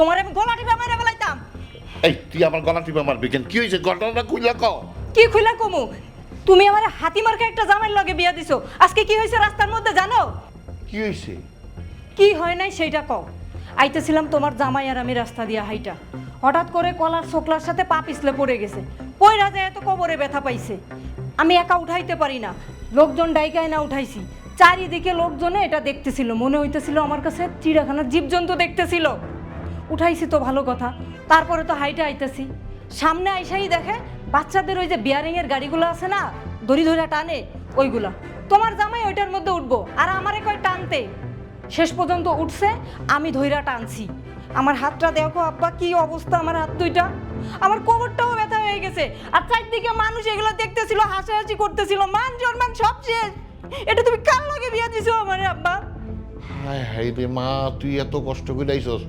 তোমার আমি গলা টিপে মেরে ফেলাইতাম এই তুই আমার গলা টিপে মারবি কেন? কি হয়েছে? ঘটনাটা কইলা ক কি খুইলা কমু? তুমি আমার হাতি মার্কা একটা জামাইয়ের লগে বিয়া দিছো। আজকে কি হয়েছে রাস্তার মধ্যে জানো? কি হয়েছে? কি হয় নাই সেইটা কও। আইতেছিলাম তোমার জামাই আর আমি রাস্তা দিয়া হাইটা। হঠাৎ করে কলার শোকলার সাথে পা পিছলে পড়ে গেছে। পয়রা যায় এত কবরে ব্যথা পাইছে। আমি একা উঠাইতে পারি না। লোকজন ডাইকায় না উঠাইছি। চারিদিকে লোকজনে এটা দেখতেছিল। মনে হইতেছিল আমার কাছে চিড়াখানার জীবজন্তু দেখতেছিল। উঠাইছি তো ভালো কথা। তারপরে তো হাইটে আইতেছি। সামনে আইসাই দেখে বাচ্চাদের ওই যে বিয়ারিং এর গাড়িগুলো আছে না, দড়ি ধরে টানে, ওইগুলা। তোমার জামাই ওইটার মধ্যে উঠবো, আর আমারে কয় টানতে। শেষ পর্যন্ত উঠছে, আমি ধইরা টানছি। আমার হাতটা দেখো আব্বা, কি অবস্থা আমার হাত দুইটা। আমার কোমরটাও ব্যথা হয়ে গেছে। আর চারদিকে মানুষ এগুলো দেখতেছিল, হাসাহাসি করতেছিল, মান সম্মান সব শেষ। এটা তুমি কার লগে বিয়া দিছো আমার আব্বা? হায় হায় রে মা, তুই এত কষ্ট করে আইসস।